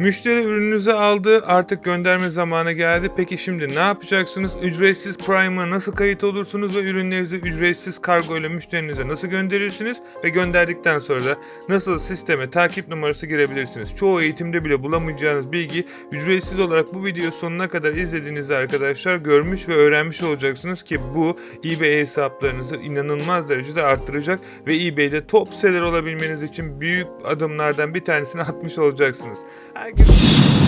Müşteri ürününüzü aldı artık gönderme zamanı geldi. Peki şimdi ne yapacaksınız? Ücretsiz Prime'a nasıl kayıt olursunuz ve ürünlerinizi ücretsiz kargo ile müşterinize nasıl gönderirsiniz? Ve gönderdikten sonra da nasıl sisteme takip numarası girebilirsiniz? Çoğu eğitimde bile bulamayacağınız bilgi ücretsiz olarak bu video sonuna kadar izlediğinizde arkadaşlar görmüş ve öğrenmiş olacaksınız ki bu eBay hesaplarınızı inanılmaz derecede arttıracak ve eBay'de top seller olabilmeniz için büyük adımlardan bir tanesini atmış olacaksınız. Herkes... olacaksınız.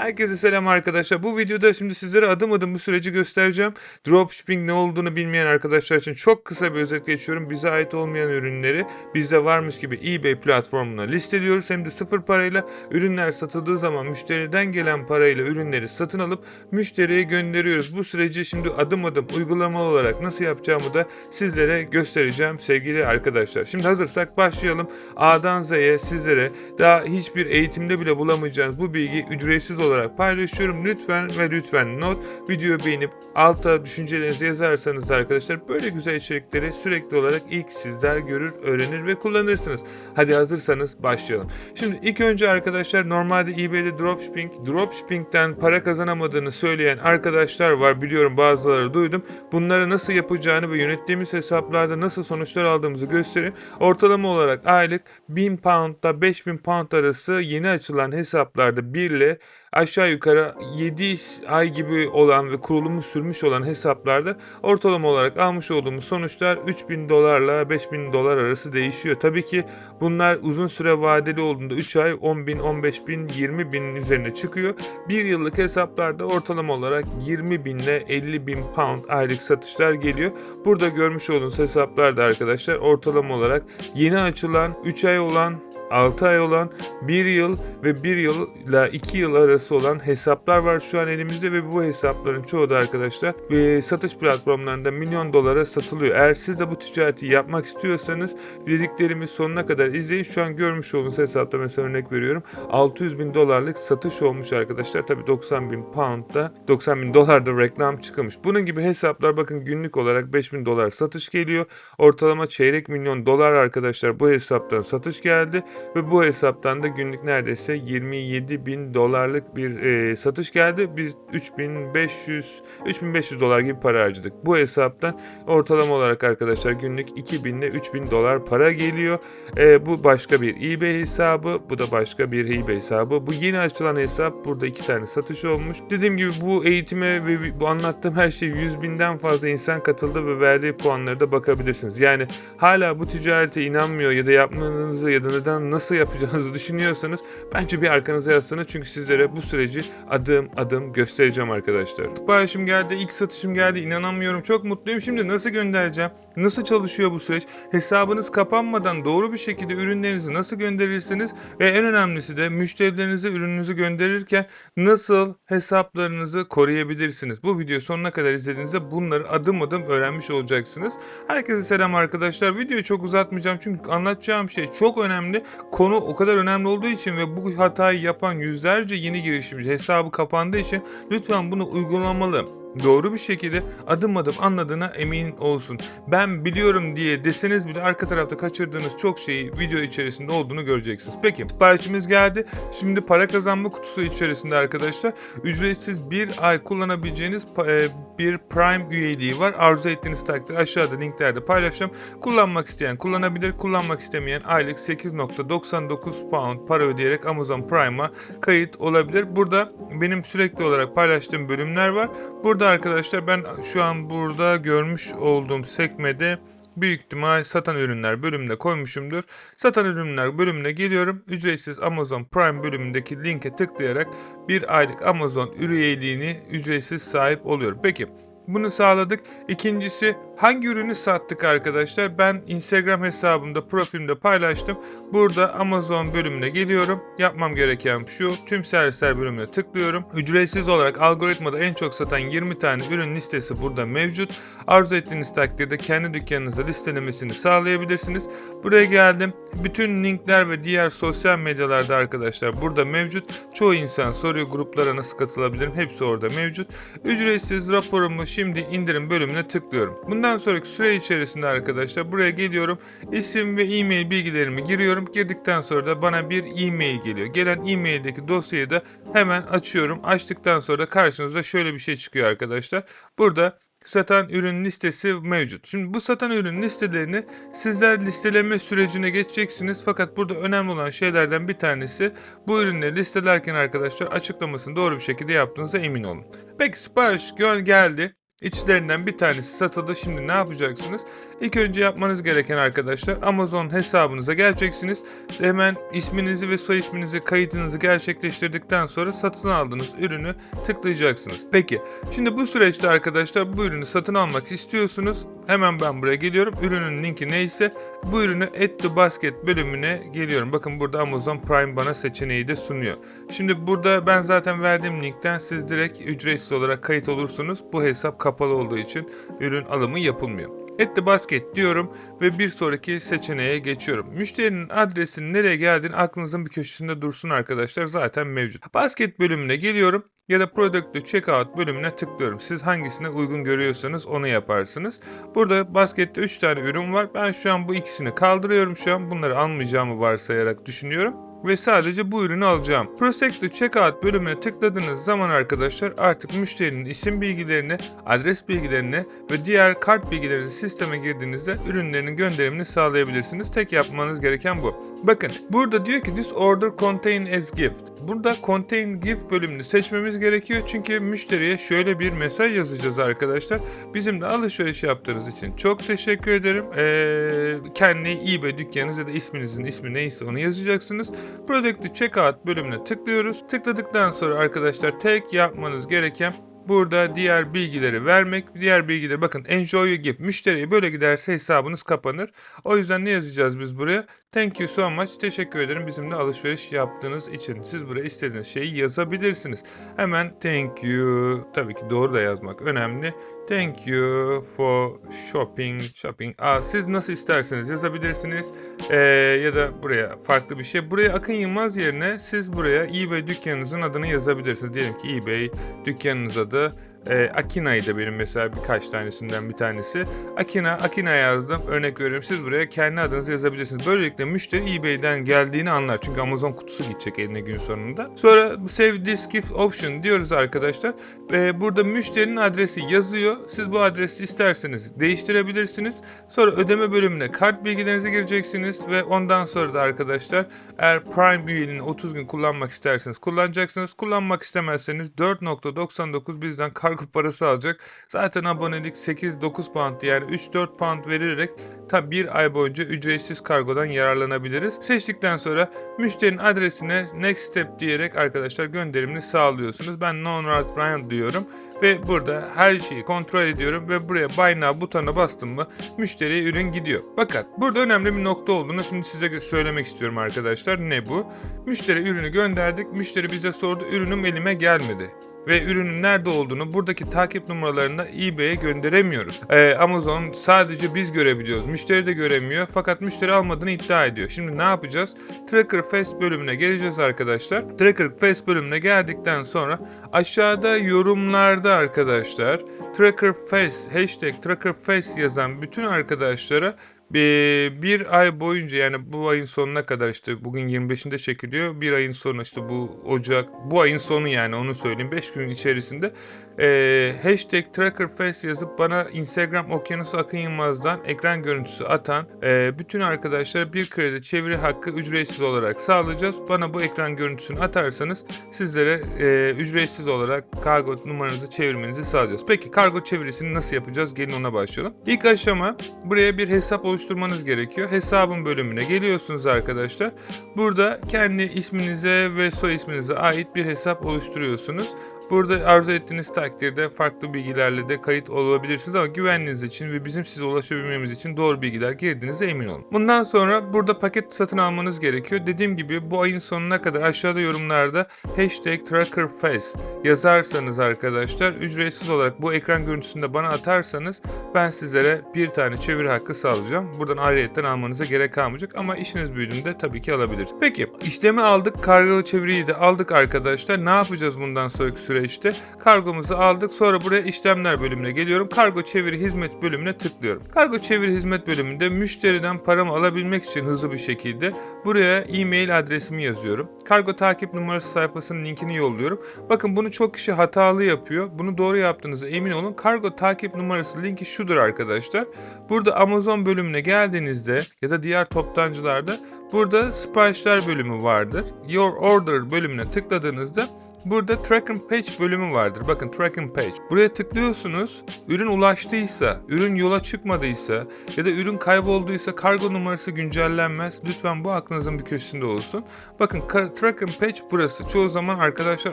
Herkese selam arkadaşlar. Bu videoda şimdi sizlere adım adım bu süreci göstereceğim. Dropshipping ne olduğunu bilmeyen arkadaşlar için çok kısa bir özet geçiyorum. Bize ait olmayan ürünleri bizde varmış gibi eBay platformuna listeliyoruz. Hem de sıfır parayla ürünler satıldığı zaman müşteriden gelen parayla ürünleri satın alıp müşteriye gönderiyoruz. Bu süreci şimdi adım adım uygulamalı olarak nasıl yapacağımı da sizlere göstereceğim sevgili arkadaşlar. Şimdi hazırsak başlayalım. A'dan Z'ye sizlere daha hiçbir eğitimde bile bulamayacağınız bu bilgi ücretsiz olarak paylaşıyorum. Lütfen ve lütfen not videoyu beğenip alta düşüncelerinizi yazarsanız arkadaşlar böyle güzel içerikleri sürekli olarak ilk sizler görür, öğrenir ve kullanırsınız. Hadi hazırsanız başlayalım. Şimdi ilk önce arkadaşlar normalde eBay'de dropshipping, dropshipping'den para kazanamadığını söyleyen arkadaşlar var. Biliyorum bazıları duydum. Bunları nasıl yapacağını ve yönettiğimiz hesaplarda nasıl sonuçlar aldığımızı göstereyim. Ortalama olarak aylık 1000 pound'da 5000 pound arası yeni açılan hesaplarda 1 ile aşağı yukarı 7 ay gibi olan ve kurulumu sürmüş olan hesaplarda ortalama olarak almış olduğumuz sonuçlar 3000 dolarla 5000 dolar arası değişiyor. Tabii ki bunlar uzun süre vadeli olduğunda 3 ay 10 bin, 15 bin, 20 binin üzerine çıkıyor. Bir yıllık hesaplarda ortalama olarak 20 bin ile 50 bin pound aylık satışlar geliyor. Burada görmüş olduğunuz hesaplarda arkadaşlar ortalama olarak yeni açılan 3 ay olan 6 ay olan 1 yıl ve 1 yıl ile 2 yıl arası olan hesaplar var şu an elimizde ve bu hesapların çoğu da arkadaşlar e, satış platformlarında milyon dolara satılıyor. Eğer siz de bu ticareti yapmak istiyorsanız dediklerimiz sonuna kadar izleyin. Şu an görmüş olduğunuz hesapta mesela örnek veriyorum 600 bin dolarlık satış olmuş arkadaşlar. Tabi 90 bin pound'da 90 bin dolarda reklam çıkmış. Bunun gibi hesaplar bakın günlük olarak 5 bin dolar satış geliyor. Ortalama çeyrek milyon dolar arkadaşlar bu hesaptan satış geldi ve bu hesaptan da günlük neredeyse 27 bin dolarlık bir e, satış geldi. Biz 3500 3500 dolar gibi para harcadık. Bu hesaptan ortalama olarak arkadaşlar günlük 2000 ile 3000 dolar para geliyor. E, bu başka bir eBay hesabı, bu da başka bir eBay hesabı. Bu yeni açılan hesap burada iki tane satış olmuş. Dediğim gibi bu eğitime ve bu anlattığım her şey 100 binden fazla insan katıldı ve verdiği puanlara da bakabilirsiniz. Yani hala bu ticarete inanmıyor ya da yapmanızı ya da neden nasıl yapacağınızı düşünüyorsanız bence bir arkanıza yaslanın çünkü sizlere bu süreci adım adım göstereceğim arkadaşlar. Siparişim geldi, ilk satışım geldi. inanamıyorum. Çok mutluyum. Şimdi nasıl göndereceğim? Nasıl çalışıyor bu süreç? Hesabınız kapanmadan doğru bir şekilde ürünlerinizi nasıl gönderirsiniz? Ve en önemlisi de müşterilerinize ürününüzü gönderirken nasıl hesaplarınızı koruyabilirsiniz? Bu video sonuna kadar izlediğinizde bunları adım adım öğrenmiş olacaksınız. Herkese selam arkadaşlar. Videoyu çok uzatmayacağım çünkü anlatacağım şey çok önemli. Konu o kadar önemli olduğu için ve bu hatayı yapan yüzlerce yeni girişimci hesabı kapandığı için lütfen bunu uygulamalı doğru bir şekilde adım adım anladığına emin olsun. Ben biliyorum diye deseniz bile arka tarafta kaçırdığınız çok şeyi video içerisinde olduğunu göreceksiniz. Peki siparişimiz geldi. Şimdi para kazanma kutusu içerisinde arkadaşlar ücretsiz bir ay kullanabileceğiniz e, bir Prime üyeliği var. Arzu ettiğiniz takdirde aşağıda linklerde paylaşacağım. Kullanmak isteyen kullanabilir. Kullanmak istemeyen aylık 8.99 pound para ödeyerek Amazon Prime'a kayıt olabilir. Burada benim sürekli olarak paylaştığım bölümler var. Burada arkadaşlar ben şu an burada görmüş olduğum sekmede büyük ihtimal satan ürünler bölümüne koymuşumdur. Satan ürünler bölümüne geliyorum. Ücretsiz Amazon Prime bölümündeki linke tıklayarak bir aylık Amazon üyeliğini ücretsiz sahip oluyorum. Peki bunu sağladık. İkincisi hangi ürünü sattık arkadaşlar? Ben Instagram hesabımda profilimde paylaştım. Burada Amazon bölümüne geliyorum. Yapmam gereken şu. Tüm servisler bölümüne tıklıyorum. Ücretsiz olarak algoritmada en çok satan 20 tane ürün listesi burada mevcut. Arzu ettiğiniz takdirde kendi dükkanınıza listelemesini sağlayabilirsiniz. Buraya geldim. Bütün linkler ve diğer sosyal medyalarda arkadaşlar burada mevcut. Çoğu insan soruyor gruplara nasıl katılabilirim. Hepsi orada mevcut. Ücretsiz raporumu şimdi indirim bölümüne tıklıyorum. Bundan Bundan sonraki süre içerisinde arkadaşlar buraya geliyorum. İsim ve e-mail bilgilerimi giriyorum. Girdikten sonra da bana bir e-mail geliyor. Gelen e-maildeki dosyayı da hemen açıyorum. Açtıktan sonra da karşınıza şöyle bir şey çıkıyor arkadaşlar. Burada satan ürün listesi mevcut. Şimdi bu satan ürün listelerini sizler listeleme sürecine geçeceksiniz. Fakat burada önemli olan şeylerden bir tanesi bu ürünleri listelerken arkadaşlar açıklamasını doğru bir şekilde yaptığınıza emin olun. Peki sipariş geldi. İçlerinden bir tanesi satıldı. Şimdi ne yapacaksınız? İlk önce yapmanız gereken arkadaşlar Amazon hesabınıza geleceksiniz. Hemen isminizi ve soy isminizi kaydınızı gerçekleştirdikten sonra satın aldığınız ürünü tıklayacaksınız. Peki şimdi bu süreçte arkadaşlar bu ürünü satın almak istiyorsunuz. Hemen ben buraya geliyorum. Ürünün linki neyse bu ürünü Add to Basket bölümüne geliyorum. Bakın burada Amazon Prime bana seçeneği de sunuyor. Şimdi burada ben zaten verdiğim linkten siz direkt ücretsiz olarak kayıt olursunuz. Bu hesap kapalı olduğu için ürün alımı yapılmıyor. Add to Basket diyorum ve bir sonraki seçeneğe geçiyorum. Müşterinin adresinin nereye geldiğini aklınızın bir köşesinde dursun arkadaşlar zaten mevcut. Basket bölümüne geliyorum ya da Product to Checkout bölümüne tıklıyorum. Siz hangisine uygun görüyorsanız onu yaparsınız. Burada baskette 3 tane ürün var. Ben şu an bu ikisini kaldırıyorum şu an. Bunları almayacağımı varsayarak düşünüyorum ve sadece bu ürünü alacağım. Prospect to Checkout bölümüne tıkladığınız zaman arkadaşlar artık müşterinin isim bilgilerini, adres bilgilerini ve diğer kart bilgilerini sisteme girdiğinizde ürünlerinin gönderimini sağlayabilirsiniz. Tek yapmanız gereken bu. Bakın burada diyor ki this order contain as gift. Burada contain gift bölümünü seçmemiz gerekiyor çünkü müşteriye şöyle bir mesaj yazacağız arkadaşlar. Bizimle alışveriş yaptığınız için çok teşekkür ederim. Ee, kendi eBay dükkanınız ya da isminizin ismi neyse onu yazacaksınız. Product to Checkout bölümüne tıklıyoruz. Tıkladıktan sonra arkadaşlar tek yapmanız gereken Burada diğer bilgileri vermek. Diğer bilgileri bakın enjoy your gift. Müşteriye böyle giderse hesabınız kapanır. O yüzden ne yazacağız biz buraya? Thank you so much. Teşekkür ederim bizimle alışveriş yaptığınız için. Siz buraya istediğiniz şeyi yazabilirsiniz. Hemen thank you. Tabii ki doğru da yazmak önemli. Thank you for shopping. Shopping. Aa, siz nasıl isterseniz yazabilirsiniz. Ee, ya da buraya farklı bir şey. Buraya Akın Yılmaz yerine siz buraya eBay dükkanınızın adını yazabilirsiniz. Diyelim ki eBay dükkanınız adı e, Akina'ydı benim mesela birkaç tanesinden bir tanesi. Akina, Akina yazdım. Örnek veriyorum. Siz buraya kendi adınızı yazabilirsiniz. Böylelikle müşteri eBay'den geldiğini anlar. Çünkü Amazon kutusu gidecek eline gün sonunda. Sonra Save this gift option diyoruz arkadaşlar. E, burada müşterinin adresi yazıyor. Siz bu adresi isterseniz değiştirebilirsiniz. Sonra ödeme bölümüne kart bilgilerinizi gireceksiniz ve ondan sonra da arkadaşlar eğer Prime üyeliğini 30 gün kullanmak isterseniz kullanacaksınız. Kullanmak istemezseniz 4.99 bizden kargo parası alacak. Zaten abonelik 8-9 pound yani 3-4 pound verilerek tam bir ay boyunca ücretsiz kargodan yararlanabiliriz. Seçtikten sonra müşterinin adresine next step diyerek arkadaşlar gönderimini sağlıyorsunuz. Ben non Ryan diyorum ve burada her şeyi kontrol ediyorum ve buraya Buy Now butonuna bastım mı müşteriye ürün gidiyor. Fakat burada önemli bir nokta olduğunu şimdi size söylemek istiyorum arkadaşlar. Ne bu? Müşteri ürünü gönderdik. Müşteri bize sordu ürünüm elime gelmedi ve ürünün nerede olduğunu buradaki takip numaralarını eBay'e gönderemiyoruz. Ee, Amazon sadece biz görebiliyoruz. Müşteri de göremiyor fakat müşteri almadığını iddia ediyor. Şimdi ne yapacağız? Tracker Fest bölümüne geleceğiz arkadaşlar. Tracker Fest bölümüne geldikten sonra aşağıda yorumlarda arkadaşlar Tracker Fest hashtag Tracker Fest yazan bütün arkadaşlara bir, ay boyunca yani bu ayın sonuna kadar işte bugün 25'inde çekiliyor. Bir ayın sonu işte bu Ocak bu ayın sonu yani onu söyleyeyim 5 gün içerisinde e, hashtag TrackerFest yazıp bana Instagram Okyanus Akın Yılmaz'dan ekran görüntüsü atan e, bütün arkadaşlar bir kredi çeviri hakkı ücretsiz olarak sağlayacağız. Bana bu ekran görüntüsünü atarsanız sizlere e, ücretsiz olarak kargo numaranızı çevirmenizi sağlayacağız. Peki kargo çevirisini nasıl yapacağız? Gelin ona başlayalım. İlk aşama buraya bir hesap oluşturmanız gerekiyor. Hesabın bölümüne geliyorsunuz arkadaşlar. Burada kendi isminize ve soy isminize ait bir hesap oluşturuyorsunuz. Burada arzu ettiğiniz takdirde farklı bilgilerle de kayıt olabilirsiniz ama güvenliğiniz için ve bizim size ulaşabilmemiz için doğru bilgiler girdiğinize emin olun. Bundan sonra burada paket satın almanız gerekiyor. Dediğim gibi bu ayın sonuna kadar aşağıda yorumlarda hashtag TrackerFest yazarsanız arkadaşlar ücretsiz olarak bu ekran görüntüsünü de bana atarsanız ben sizlere bir tane çeviri hakkı sağlayacağım. Buradan ayrıyetten almanıza gerek kalmayacak ama işiniz büyüdüğünde tabii ki alabilirsiniz. Peki işlemi aldık. Kargolu çeviriyi de aldık arkadaşlar. Ne yapacağız bundan sonraki süreçte? Süreçte kargomuzu aldık. Sonra buraya işlemler bölümüne geliyorum. Kargo çeviri hizmet bölümüne tıklıyorum. Kargo çeviri hizmet bölümünde müşteriden paramı alabilmek için hızlı bir şekilde buraya e-mail adresimi yazıyorum. Kargo takip numarası sayfasının linkini yolluyorum. Bakın bunu çok kişi hatalı yapıyor. Bunu doğru yaptığınıza emin olun. Kargo takip numarası linki şudur arkadaşlar. Burada Amazon bölümüne geldiğinizde ya da diğer toptancılarda burada siparişler bölümü vardır. Your Order bölümüne tıkladığınızda Burada Track and Page bölümü vardır. Bakın Track and Page. Buraya tıklıyorsunuz. Ürün ulaştıysa, ürün yola çıkmadıysa ya da ürün kaybolduysa kargo numarası güncellenmez. Lütfen bu aklınızın bir köşesinde olsun. Bakın Track and Page burası. Çoğu zaman arkadaşlar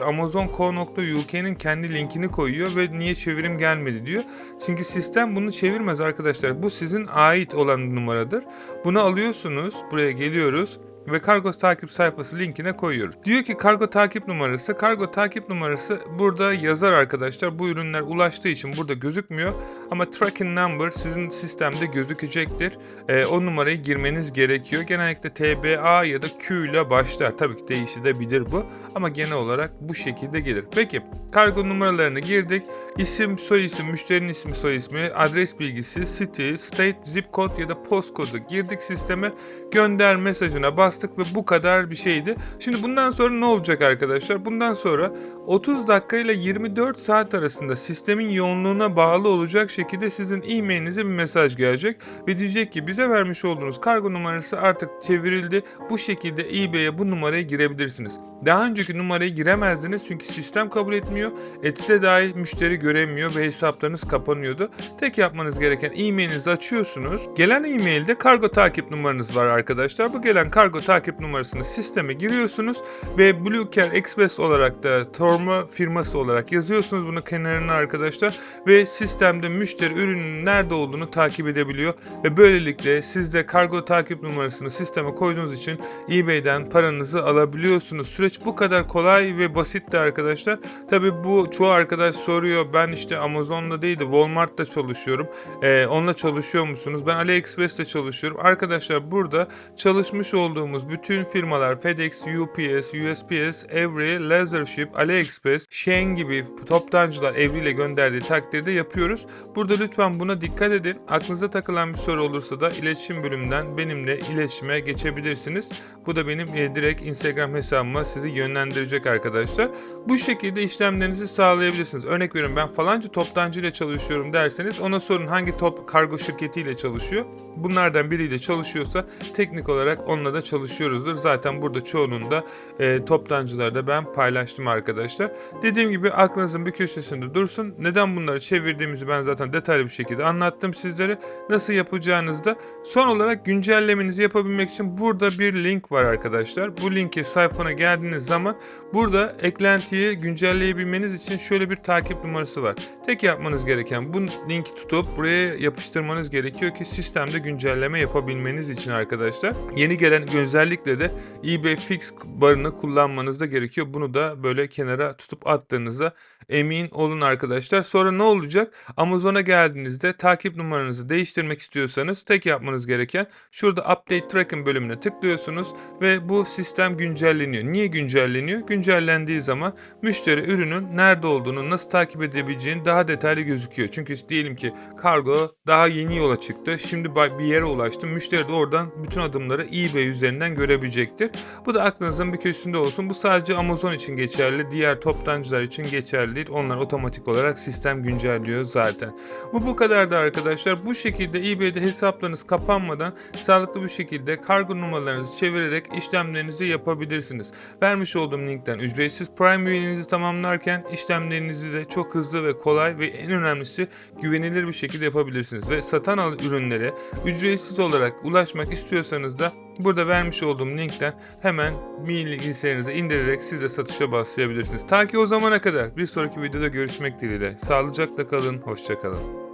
Amazon.co.uk'nin kendi linkini koyuyor ve niye çevirim gelmedi diyor. Çünkü sistem bunu çevirmez arkadaşlar. Bu sizin ait olan numaradır. Bunu alıyorsunuz. Buraya geliyoruz ve kargo takip sayfası linkine koyuyoruz. Diyor ki kargo takip numarası. Kargo takip numarası burada yazar arkadaşlar. Bu ürünler ulaştığı için burada gözükmüyor. Ama tracking number sizin sistemde gözükecektir. Ee, o numarayı girmeniz gerekiyor. Genellikle TBA ya da Q ile başlar. Tabii ki değişebilir bu. Ama genel olarak bu şekilde gelir. Peki kargo numaralarını girdik. İsim, soy isim, müşterinin ismi, soy ismi, adres bilgisi, city, state, zip code ya da postkodu girdik sisteme. Gönder mesajına bastık ve bu kadar bir şeydi. Şimdi bundan sonra ne olacak arkadaşlar? Bundan sonra 30 dakika ile 24 saat arasında sistemin yoğunluğuna bağlı olacak şekilde sizin e-mailinize bir mesaj gelecek ve diyecek ki bize vermiş olduğunuz kargo numarası artık çevrildi. Bu şekilde eBay'e bu numarayı girebilirsiniz. Daha önceki numarayı giremezdiniz çünkü sistem kabul etmiyor. Etse dahi müşteri göremiyor ve hesaplarınız kapanıyordu. Tek yapmanız gereken e-mailinizi açıyorsunuz. Gelen e-mailde kargo takip numaranız var arkadaşlar. Bu gelen kargo takip numarasını sisteme giriyorsunuz ve Blue Care Express olarak da torma firması olarak yazıyorsunuz bunu kenarına arkadaşlar ve sistemde müşteri ürünün nerede olduğunu takip edebiliyor ve böylelikle siz de kargo takip numarasını sisteme koyduğunuz için eBay'den paranızı alabiliyorsunuz. Süreç bu kadar kolay ve basitti arkadaşlar. Tabi bu çoğu arkadaş soruyor ben işte Amazon'da değil de Walmart'ta çalışıyorum. Ee, onunla çalışıyor musunuz? Ben AliExpress'te çalışıyorum. Arkadaşlar burada çalışmış olduğumuz bütün firmalar FedEx, UPS, USPS, Every, Lazership, AliExpress, Shein gibi toptancılar evriyle gönderdiği takdirde yapıyoruz. Burada lütfen buna dikkat edin. Aklınıza takılan bir soru olursa da iletişim bölümünden benimle iletişime geçebilirsiniz. Bu da benim e, direkt Instagram hesabıma sizi yönlendirecek arkadaşlar. Bu şekilde işlemlerinizi sağlayabilirsiniz. Örnek veriyorum ben falanca toptancı ile çalışıyorum derseniz ona sorun hangi top kargo şirketiyle çalışıyor. Bunlardan biriyle çalışıyorsa teknik olarak onunla da çalışıyoruzdur. Zaten burada çoğunun da e, toptancılarda ben paylaştım arkadaşlar. Dediğim gibi aklınızın bir köşesinde dursun. Neden bunları çevirdiğimizi ben zaten detaylı bir şekilde anlattım sizlere. Nasıl yapacağınızı da son olarak güncellemenizi yapabilmek için burada bir link var arkadaşlar. Bu linke sayfana geldiğiniz zaman burada eklentiyi güncelleyebilmeniz için şöyle bir takip numarası var. Tek yapmanız gereken bu linki tutup buraya yapıştırmanız gerekiyor ki sistemde güncelleme yapabilmeniz için arkadaşlar. Yeni gelen özellikle de eBay Fix barını kullanmanız da gerekiyor. Bunu da böyle kenara tutup attığınızda emin olun arkadaşlar. Sonra ne olacak? Amazon'a geldiğinizde takip numaranızı değiştirmek istiyorsanız tek yapmanız gereken şurada Update Tracking bölümüne tıklıyorsunuz ve bu sistem güncelleniyor. Niye güncelleniyor? Güncellendiği zaman müşteri ürünün nerede olduğunu, nasıl takip edebileceğini daha detaylı gözüküyor. Çünkü diyelim ki kargo daha yeni yola çıktı. Şimdi bir yere ulaştı. Müşteri de oradan bütün adımları eBay üzerinden görebilecektir. Bu da aklınızın bir köşesinde olsun. Bu sadece Amazon için geçerli. Diğer toptancılar için geçerli değil. Onlar otomatik olarak sistem güncelliyor zaten. Bu bu kadardı arkadaşlar. Bu şekilde eBay'de hesaplarınız kapanmadan sağlıklı bir şekilde kargo numaralarınızı çevirerek işlemlerinizi yapabilirsiniz. Vermiş olduğum linkten ücretsiz Prime üyeliğinizi tamamlarken işlemlerinizi de çok hızlı ve kolay ve en önemlisi güvenilir bir şekilde yapabilirsiniz. Ve satan ürünlere ücretsiz olarak ulaşmak istiyorsanız da Burada vermiş olduğum linkten hemen bilgisayarınıza indirerek siz de satışa başlayabilirsiniz. Ta ki o zamana kadar bir sonraki videoda görüşmek dileğiyle. Sağlıcakla kalın, hoşçakalın.